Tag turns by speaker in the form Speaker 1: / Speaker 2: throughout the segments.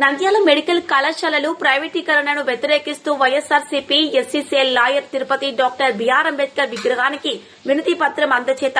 Speaker 1: Nandyal medical కళాశాలలు ప్రైవేటీకరణను వ్యతిరేకిస్తూ YSRCP SCCL lawyer Tirupati doctor BR Ambedkar విగ్రహానికి వినతి పత్రం అందచేత.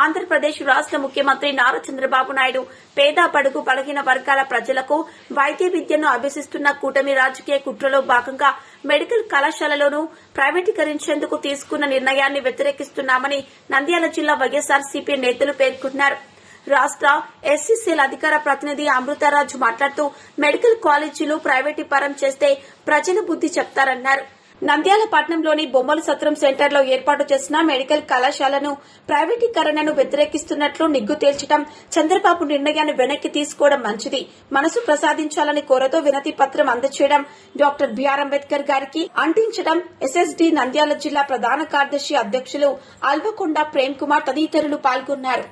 Speaker 1: ఆంధ్రప్రదేశ్ రాష్ట ముఖ్యమంత్రి నారా చంద్రబాబు నాయుడు పేద పడుగు బలహీన వర్గాల ప్రజలకు వైద్య విద్యను అభ్యసిస్తున్న కూటమి రాజకీయ కుట్రలో భాగంగా మెడికల్ కళాశాలలోనూ ప్రైవేటీకరించేందుకు తీసుకున్న నిర్ణయాన్ని వ్యతిరేకిస్తున్నామని నంద్యాల జిల్లా వైఎస్ఆర్సీపీ నేతలు పేర్కొన్నారు. రాష్ట్ర ఎస్సీసీల అధికార ప్రతినిధి అమృతరాజు మాట్లాడుతూ మెడికల్ కాలేజీలు ప్రైవేటీపరం చేస్తే ప్రజలు బుద్ది చెప్తారన్నారు. నంద్యాల పట్టణంలోని బొమ్మల సత్రం సెంటర్లో ఏర్పాటు చేసిన మెడికల్ కళాశాలను ప్రైవేటీకరణను వ్యతిరేకిస్తున్నట్లు నిగ్గు తేల్చడం చంద్రబాబు నిర్ణయాన్ని వెనక్కి తీసుకోవడం మంచిది. మనసు ప్రసాదించాలని కోరతో వినతి పత్రం అందచేయడం డాక్టర్ బిఆర్ అంబేద్కర్ గారికి అంటించడం ఎస్ఎస్డి నంద్యాల జిల్లా ప్రధాన కార్యదర్శి అధ్యక్షులు అల్వకొండ ప్రేమ్ కుమార్ తదితరులు పాల్గొన్నారు.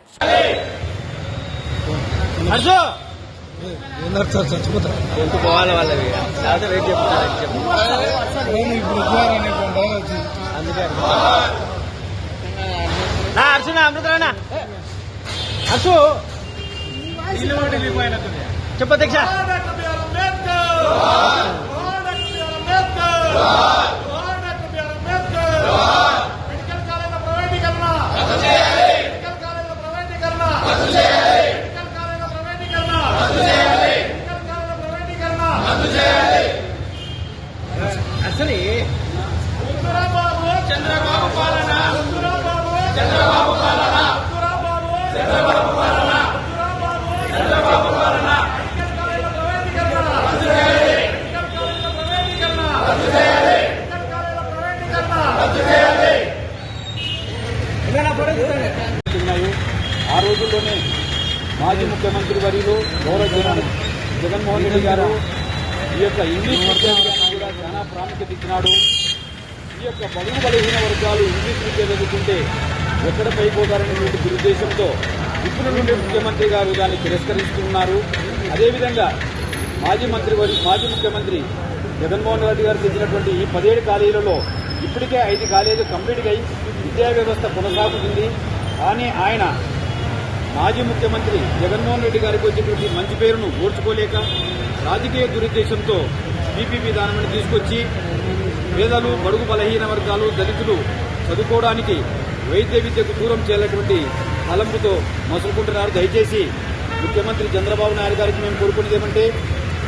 Speaker 2: పోవాలి వాళ్ళవి? లేకపోతే వెయిట్ చెప్తారు చెప్పు
Speaker 3: నేను ఇప్పుడు ఉద్యోగాన్ని బాగా వచ్చింది
Speaker 2: అందుకే నా హర్షునా అమృతరానా హర్షు! చెప్పు అధ్యక్ష అసలు చంద్రబాబు పాలన చంద్రబాబు పాలన చంద్రబాబు పాలన చంద్రబాబు పాలన ఉన్నాయి ఆ రోజుల్లోనే మాజీ ముఖ్యమంత్రి వర్యులు గౌరవ జగన్ జగన్మోహన్ రెడ్డి గారు ఈ యొక్క ఇంగ్లీష్ విద్యాభ్యాసం కూడా చాలా ప్రాముఖ్యత ఇచ్చినాడు. ఈ యొక్క బడుగు బలహీన వర్గాలు ఇంగ్లీష్ విద్య చదువుకుంటే ఎక్కడ పైపోతారనేటువంటి దురుద్దేశంతో ఇప్పుడు నుండి ముఖ్యమంత్రి గారు దాన్ని తిరస్కరిస్తున్నారు అదేవిధంగా మాజీ మంత్రి మాజీ ముఖ్యమంత్రి జగన్మోహన్ రెడ్డి గారు తెచ్చినటువంటి ఈ పదిహేడు కాలేజీలలో ఇప్పటికే ఐదు కాలేజీలు కంప్లీట్గా అయి విద్యా వ్యవస్థ కొనసాగుతుంది. కానీ ఆయన మాజీ ముఖ్యమంత్రి జగన్మోహన్ రెడ్డి గారికి వచ్చేటువంటి మంచి పేరును ఓర్చుకోలేక రాజకీయ దురుద్దేశంతో పీపీ విధానాన్ని తీసుకొచ్చి పేదలు బడుగు బలహీన వర్గాలు దళితులు చదువుకోవడానికి వైద్య విద్యకు దూరం చేయాలటువంటి తలంపుతో మసులుకుంటున్నారు దయచేసి ముఖ్యమంత్రి చంద్రబాబు నాయుడు గారికి మేము కోరుకునేది ఏమంటే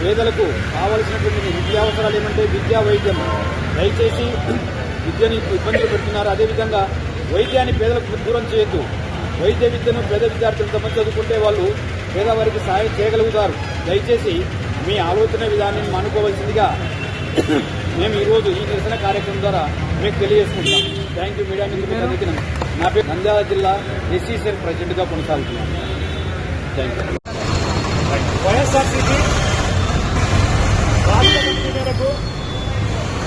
Speaker 2: పేదలకు కావలసినటువంటి నిత్యావసరాలు ఏమంటే విద్యా వైద్యం. దయచేసి విద్యని ఇబ్బందులు పెడుతున్నారు. అదేవిధంగా వైద్యాన్ని పేదలకు దూరం చేయొద్దు. వైద్య విద్యను పేద విద్యార్థులు తమ చదువుకుంటే వాళ్ళు పేదవారికి సహాయం చేయగలుగుతారు. దయచేసి మీ ఆలోచన విధానాన్ని మానుకోవాల్సిందిగా మేము ఈరోజు ఈ నిరసన కార్యక్రమం ద్వారా మీకు తెలియజేసుకుంటాం థ్యాంక్ యూ మీడియా మిత్రులకు నమస్కారం. నా పేరు నంద్యాల జిల్లా ఎస్సీసీఎల్ ప్రెసిడెంట్గా కొనసాగుతున్నాను. థ్యాంక్ యూ
Speaker 4: వైఎస్ఆర్సీపీ రాష్ట్ర కమిటీ మేరకు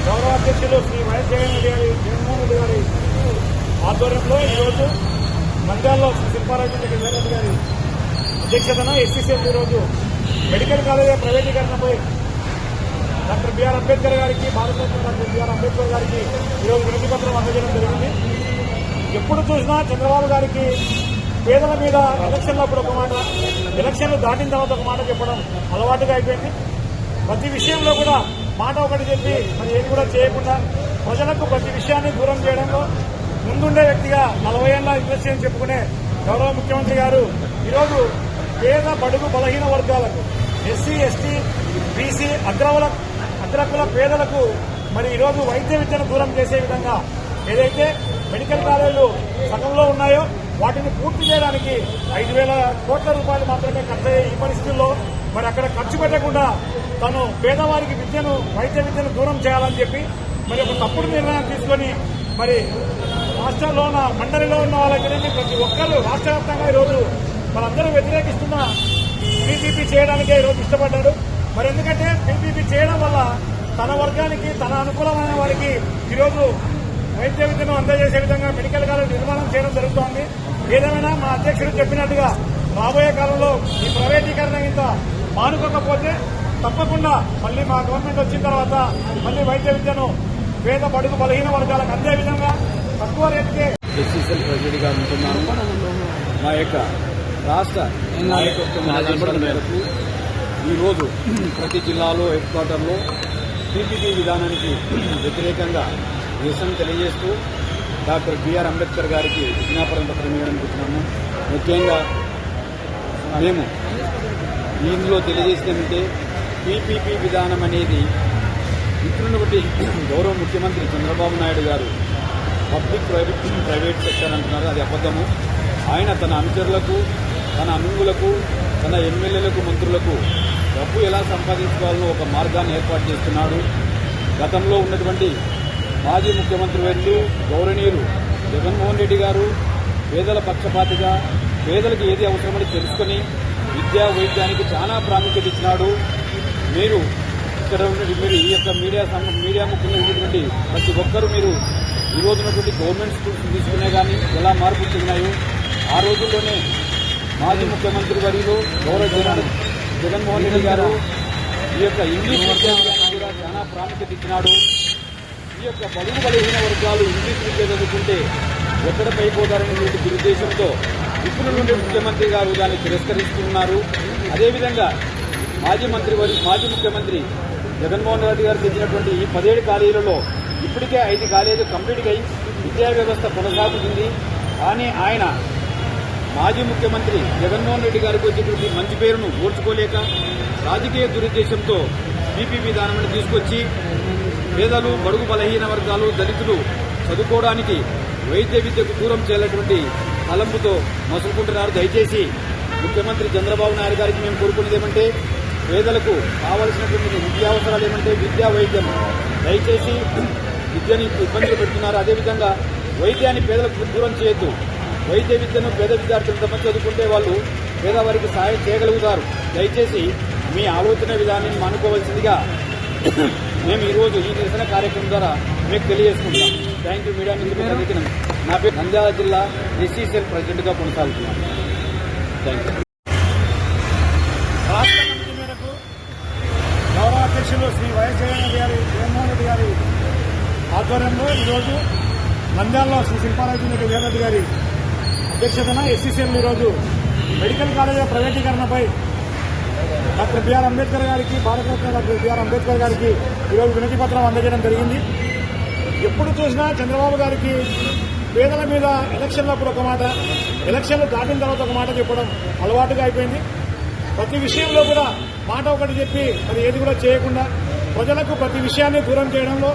Speaker 4: గౌరవ అధ్యక్షులు శ్రీ వైఎస్ జగన్ రెడ్డి గారి జగన్మోహన్ రెడ్డి గారి ఆధ్వర్యంలో ఈరోజు నంద్యాలలో శిల్పారాజు జగన్ గారి అధ్యక్షతన ఎస్సీసీఎల్ ఈరోజు medical college ప్రైవేటీకరణపై doctor BR Ambedkar గారికి భారతరత్న డాక్టర్ బిఆర్ అంబేద్కర్ గారికి ఈరోజు వినతి పత్రం అందజేయడం జరిగింది. ఎప్పుడు చూసినా చంద్రబాబు గారికి పేదల మీద ఎలక్షన్లప్పుడు ఒక మాట ఎలక్షన్లు దాటిన తర్వాత ఒక మాట చెప్పడం అలవాటుగా అయిపోయింది. ప్రతి విషయంలో కూడా మాట ఒకటి చెప్పి మరి ఏది కూడా చేయకుండా ప్రజలకు ప్రతి విషయాన్ని దూరం చేయడంలో ముందుండే వ్యక్తిగా నలభై ఏళ్ళ ఇండస్ట్రీ అని చెప్పుకునే గౌరవ ముఖ్యమంత్రి గారు ఈరోజు పేద బడుగు బలహీన వర్గాలకు ఎస్సీ ఎస్టీ బీసీ అగ్రవల అగ్రకుల పేదలకు మరి ఈరోజు వైద్య విద్యను దూరం చేసే విధంగా ఏదైతే మెడికల్ కాలేజీలు సగంలో ఉన్నాయో వాటిని పూర్తి చేయడానికి ఐదు వేల కోట్ల రూపాయలు మాత్రమే ఖర్చు అయ్యే ఈ పరిస్థితుల్లో మరి అక్కడ ఖర్చు పెట్టకుండా తను పేదవారికి విద్యను వైద్య విద్యను దూరం చేయాలని చెప్పి మరి ఒక తప్పుడు నిర్ణయం తీసుకొని మరి రాష్ట్రాల్లో ఉన్న మండలిలో ఉన్న వాళ్ళకి ప్రతి ఒక్కరు రాష్ట్ర వ్యాప్తంగా ఈరోజు మనందరూ వ్యతిరేకిస్తున్న పీపీపీ చేయడానికే ఈరోజు ఇష్టపడ్డాడు. మరి ఎందుకంటే పీపీపీ చేయడం వల్ల తన వర్గానికి తన అనుకూలమైన వారికి ఈరోజు వైద్య విద్యను అందజేసే విధంగా మెడికల్ కాలేజ్ నిర్మాణం చేయడం జరుగుతోంది. ఏదేమైనా మా అధ్యక్షుడు చెప్పినట్టుగా రాబోయే కాలంలో ఈ ప్రైవేటీకరణ ఇంత మానుకోకపోతే తప్పకుండా మళ్ళీ మా గవర్నమెంట్ వచ్చిన తర్వాత మళ్ళీ వైద్య విద్యను పేద బడుగు బలహీన వర్గాలకు అందే విధంగా
Speaker 2: ఎస్సీసీఎల్ ప్రెసిడెంట్గా ఉంటున్నాను. మా యొక్క రాష్ట్ర నాయకత్వం మేరకు ఈరోజు ప్రతి జిల్లాలో హెడ్ క్వార్టర్లో పీపీపీ విధానానికి వ్యతిరేకంగా నిరసన తెలియజేస్తూ డాక్టర్ బిఆర్ అంబేద్కర్ గారికి విజ్ఞాపన పత్రం ఇవ్వడానికి వచ్చినాము ముఖ్యంగా మేము ఇందులో తెలియజేసిందంటే పీపీపీ విధానం అనేది ఇప్పుడున్న బట్టి గౌరవ ముఖ్యమంత్రి చంద్రబాబు నాయుడు గారు పబ్లిక్ ప్రైవేట్ ప్రైవేట్ సెక్టర్ అంటున్నారు అది అబద్ధము. ఆయన తన అనుచరులకు తన అనుగులకు తన ఎమ్మెల్యేలకు మంత్రులకు డబ్బు ఎలా సంపాదించుకోవాలో ఒక మార్గాన్ని ఏర్పాటు చేస్తున్నాడు. గతంలో ఉన్నటువంటి మాజీ ముఖ్యమంత్రి వర్యులు గౌరవనీయులు జగన్మోహన్ రెడ్డి గారు పేదల పక్షపాతిగా పేదలకు ఏది అవసరమని తెలుసుకొని విద్యా వైద్యానికి చాలా ప్రాముఖ్యత ఇచ్చినాడు. మీరు ఇక్కడ ఉన్నటువంటి మీరు ఈ యొక్క మీడియా సం- మీడియా ముఖ్యంగా ఉన్నటువంటి ప్రతి ఒక్కరూ మీరు ఈ రోజునటువంటి గవర్నమెంట్ స్కూల్స్ తీసుకునే కానీ ఎలా మార్పు చెందినాయో ఆ రోజుల్లోనే మాజీ ముఖ్యమంత్రి వర్యులు గౌరవ జగన్ జగన్మోహన్ రెడ్డి గారు ఈ యొక్క ఇంగ్లీష్ విద్యానికి కూడా చాలా ప్రాముఖ్యత ఇచ్చినాడు. ఈ యొక్క బడుగు బలహీన వర్గాలు ఇంగ్లీష్ విద్య చదువుకుంటే ఎక్కడ పైపోతారనేటువంటి దురుద్దేశంతో ఇప్పుడు నుండి ముఖ్యమంత్రి గారు దాన్ని తిరస్కరిస్తున్నారు. అదేవిధంగా మాజీ మంత్రి మాజీ ముఖ్యమంత్రి జగన్మోహన్ రెడ్డి గారు తెచ్చినటువంటి ఈ పదిహేడు ఖాళీలలో ఇప్పటికే ఐదు కాలేజీలు కంప్లీట్గా అయి విద్యా వ్యవస్థ కొనసాగుతుంది. కానీ ఆయన మాజీ ముఖ్యమంత్రి జగన్మోహన్ రెడ్డి గారికి వచ్చేటువంటి మంచి పేరును ఓర్చుకోలేక రాజకీయ దురుద్దేశంతో బీపీ విధానాన్ని తీసుకొచ్చి పేదలు బడుగు బలహీన వర్గాలు దళితులు చదువుకోవడానికి వైద్య విద్యకు దూరం చేయాలటువంటి తలంపుతో మసులుకుంటున్నారు. దయచేసి ముఖ్యమంత్రి చంద్రబాబు నాయుడు గారికి మేము కోరుకునేది ఏమంటే పేదలకు కావలసినటువంటి విద్యావసరాలు ఏమంటే విద్యా వైద్యం. దయచేసి విద్యని ఇబ్బందులు పెడుతున్నారు. అదేవిధంగా వైద్యాన్ని పేదలకు దూరం చేయొద్దు. వైద్య విద్యను పేద విద్యార్థులు తమ చదువుకుంటే వాళ్ళు పేదవారికి సహాయం చేయగలుగుతారు. దయచేసి మీ ఆలోచన విధానాన్ని మానుకోవాల్సిందిగా మేము ఈరోజు ఈ నిరసన కార్యక్రమం ద్వారా మీకు తెలియజేసుకుంటాం థ్యాంక్ యూ మీడియా మిత్రులకు నా పేరు నంద్యాల జిల్లా ఎస్సీసీఎల్ ప్రెసిడెంట్గా కొనసాగుతున్నాను. థ్యాంక్ యూ
Speaker 4: రాష్ట్ర కమిటీ మేరకు గౌరవ అధ్యక్షులు శ్రీ వైఎస్ జగన్ రెడ్డి గారి జగన్మోహన్ రెడ్డి గారి ఆధ్వర్యంలో ఈరోజు నంద్యాలలో శ్రీ శిల్పారాజు రెడ్డి గారి అధ్యక్షతన ఎస్సీసీఎల్ ఈరోజు మెడికల్ కాలేజీల ప్రైవేటీకరణపై డాక్టర్ బిఆర్ అంబేద్కర్ గారికి భారతరత్న డాక్టర్ బిఆర్ అంబేద్కర్ గారికి ఈరోజు వినతి పత్రం అందజేయడం జరిగింది. ఎప్పుడు చూసినా చంద్రబాబు గారికి పేదల మీద ఎలక్షన్లప్పుడు ఒక మాట ఎలక్షన్లు దాటిన తర్వాత ఒక మాట చెప్పడం అలవాటుగా అయిపోయింది. ప్రతి విషయంలో కూడా మాట ఒకటి చెప్పి మరి ఏది కూడా చేయకుండా ప్రజలకు ప్రతి విషయాన్ని దూరం చేయడంలో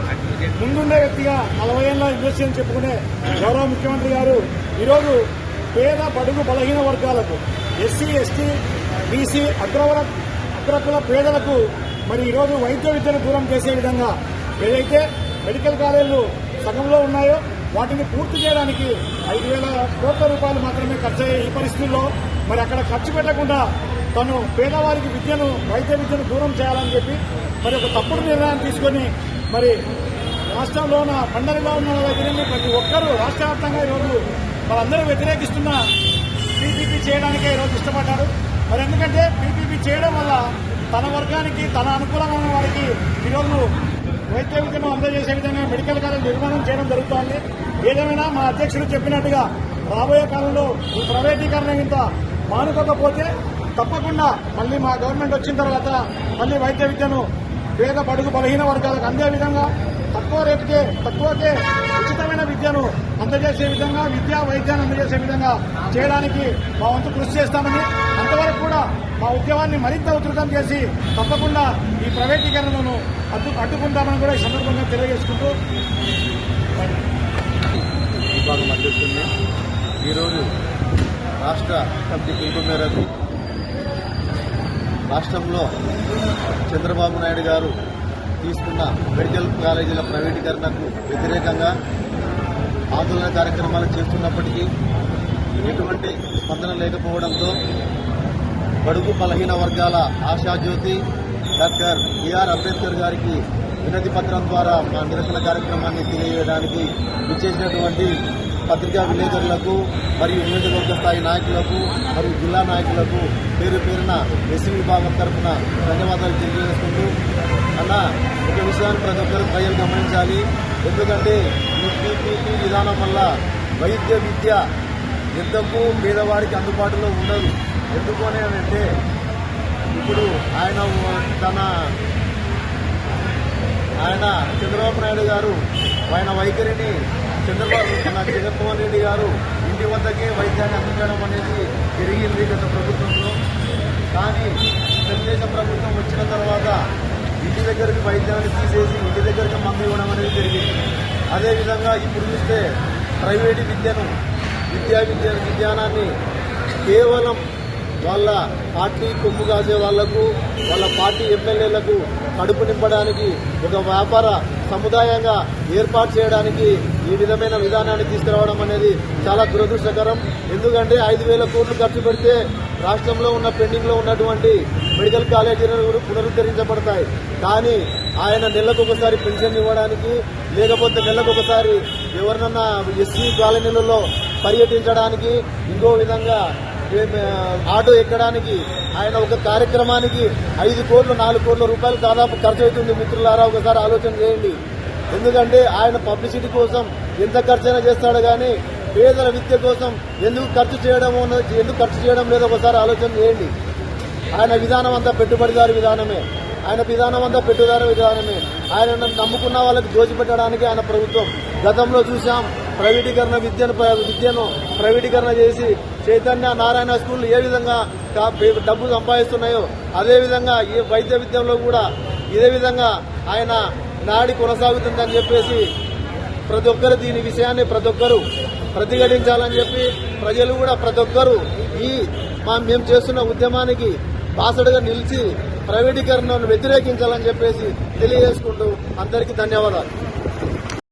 Speaker 4: ముందుండే వ్యక్తిగా నలభై ఏళ్ళ ఇండస్ట్రీ అని చెప్పుకునే గౌరవ ముఖ్యమంత్రి గారు ఈరోజు పేద బడుగు బలహీన వర్గాలకు ఎస్సీ ఎస్టీ బీసీ అగ్రవర అగ్రకుల పేదలకు మరి ఈరోజు వైద్య విద్యను దూరం చేసే విధంగా ఏదైతే మెడికల్ కాలేజీలు సగంలో ఉన్నాయో వాటిని పూర్తి చేయడానికి ఐదు వేల కోట్ల రూపాయలు మాత్రమే ఖర్చు అయ్యే ఈ పరిస్థితుల్లో మరి అక్కడ ఖర్చు పెట్టకుండా తను పేదవారికి విద్యను వైద్య విద్యను దూరం చేయాలని చెప్పి మరి ఒక తప్పుడు నిర్ణయం తీసుకొని మరి రాష్ట్రంలో ఉన్న మండలిలో ఉన్న వాళ్ళ ప్రతి ఒక్కరూ రాష్ట్ర వ్యాప్తంగా ఈరోజు వాళ్ళందరూ వ్యతిరేకిస్తున్న పీపీపీ చేయడానికే ఈరోజు ఇష్టపడ్డారు. మరి ఎందుకంటే పీపీపీ చేయడం వల్ల తన వర్గానికి తన అనుకూలమైన వారికి ఈరోజు వైద్య విద్యను అందజేసే విధంగా మెడికల్ కాలేజ్ నిర్మాణం చేయడం జరుగుతోంది. ఏదేమైనా మా అధ్యక్షుడు చెప్పినట్టుగా రాబోయే కాలంలో ఈ ప్రైవేటీకరణ ఇంత మానుకోకపోతే తప్పకుండా మళ్ళీ మా గవర్నమెంట్ వచ్చిన తర్వాత మళ్ళీ వైద్య విద్యను పేద బడుగు బలహీన వర్గాలకు అందే విధంగా తక్కువ రేటుకే తక్కువకే ఉచితమైన విద్యను అందజేసే విధంగా విద్యా వైద్యాన్ని అందజేసే విధంగా చేయడానికి మా వంతు కృషి చేస్తామని అంతవరకు కూడా మా ఉద్యమాన్ని మరింత ఉధృతం చేసి తప్పకుండా ఈ ప్రైవేటీకరణను అడ్డు అడ్డుకుంటామని కూడా ఈ సందర్భంగా తెలియజేసుకుంటూ
Speaker 3: విభాగం అధ్యక్షుడిని ఈరోజు రాష్ట్ర కమిటీ పిలుపు మేరకు రాష్ట్రంలో చంద్రబాబు నాయుడు గారు తీసుకున్న మెడికల్ కాలేజీల ప్రైవేటీకరణకు వ్యతిరేకంగా ఆందోళన కార్యక్రమాలు చేస్తున్నప్పటికీ ఎటువంటి స్పందన లేకపోవడంతో బడుగు బలహీన వర్గాల ఆశాజ్యోతి డాక్టర్ బిఆర్ అంబేద్కర్ గారికి వినతి పత్రం ద్వారా మా నిరసన కార్యక్రమాన్ని తెలియజేయడానికి విచ్చేసినటువంటి పత్రికా విలేకరులకు మరియు నియోజకవర్గ స్థాయి నాయకులకు మరియు జిల్లా నాయకులకు పేరు పేరున ఎస్సీ విభాగం తరఫున ధన్యవాదాలు తెలియజేసుకుంటూ అన్న ఒక విషయాన్ని ప్రతి ఒక్కరు ప్రజలు గమనించాలి. ఎందుకంటే ఈ పీపీపీ విధానం వల్ల వైద్య విద్య ఎంతకు పేదవాడికి అందుబాటులో ఉండదు. ఎందుకు అని అంటే ఇప్పుడు ఆయన తన ఆయన చంద్రబాబు నాయుడు గారు ఆయన వైఖరిని చంద్రబాబు మన జగన్మోహన్ రెడ్డి గారు ఇంటి వద్దకే వైద్యాన్ని అందించడం అనేది జరిగింది గత ప్రభుత్వంలో. కానీ తెలుగుదేశం ప్రభుత్వం వచ్చిన తర్వాత ఇంటి దగ్గరికి వైద్యాన్ని తీసేసి ఇంటి దగ్గరికి మందు ఇవ్వడం అనేది జరిగింది. అదేవిధంగా ఇప్పుడు చూస్తే ప్రైవేటు విద్యను విద్యా విద్య విజ్ఞానాన్ని కేవలం వాళ్ళ పార్టీ కొమ్ము కాసే వాళ్ళకు వాళ్ళ పార్టీ ఎమ్మెల్యేలకు కడుపు నింపడానికి ఒక వ్యాపార సముదాయంగా ఏర్పాటు చేయడానికి ఈ విధమైన విధానాన్ని తీసుకురావడం అనేది చాలా దురదృష్టకరం. ఎందుకంటే ఐదు వేల కోట్లు ఖర్చు పెడితే రాష్ట్రంలో ఉన్న పెండింగ్లో ఉన్నటువంటి మెడికల్ కాలేజీలను పునరుద్ధరించబడతాయి. కానీ ఆయన నెలకు ఒకసారి పెన్షన్ ఇవ్వడానికి లేకపోతే నెలకు ఒకసారి ఎవరినన్నా ఎస్సీ కాలనీలలో పర్యటించడానికి ఇంకో విధంగా ఆటో ఎక్కడానికి ఆయన ఒక కార్యక్రమానికి ఐదు కోట్లు నాలుగు కోట్ల రూపాయలు దాదాపు ఖర్చు అవుతుంది. మిత్రులారా ఒకసారి ఆలోచన చేయండి. ఎందుకంటే ఆయన పబ్లిసిటీ కోసం ఎంత ఖర్చైనా చేస్తాడు కానీ పేదల విద్య కోసం ఎందుకు ఖర్చు చేయడం ఎందుకు ఖర్చు చేయడం లేదో ఒకసారి ఆలోచన చేయండి. ఆయన విధానం అంతా పెట్టుబడిదారు విధానమే. ఆయన విధానం అంతా పెట్టుదారు విధానమే. ఆయన నమ్ముకున్న వాళ్ళకి దోచిపెట్టడానికి ఆయన ప్రభుత్వం గతంలో చూసాం ప్రైవేటీకరణ విద్యను విద్యను ప్రైవేటీకరణ చేసి చైతన్య నారాయణ స్కూల్ ఏ విధంగా డబ్బు సంపాదిస్తున్నాయో అదేవిధంగా ఈ వైద్య విద్యలో కూడా ఇదే విధంగా ఆయన నాడి కొనసాగుతుందని చెప్పేసి ప్రతి ఒక్కరు దీని విషయాన్ని ప్రతి ఒక్కరు ప్రతిఘటించాలని చెప్పి ప్రజలు కూడా ప్రతి ఒక్కరు ఈ మా మేము చేస్తున్న ఉద్యమానికి బాసడుగా నిలిచి ప్రైవేటీకరణను వ్యతిరేకించాలని చెప్పేసి తెలియజేసుకుంటూ అందరికీ ధన్యవాదాలు.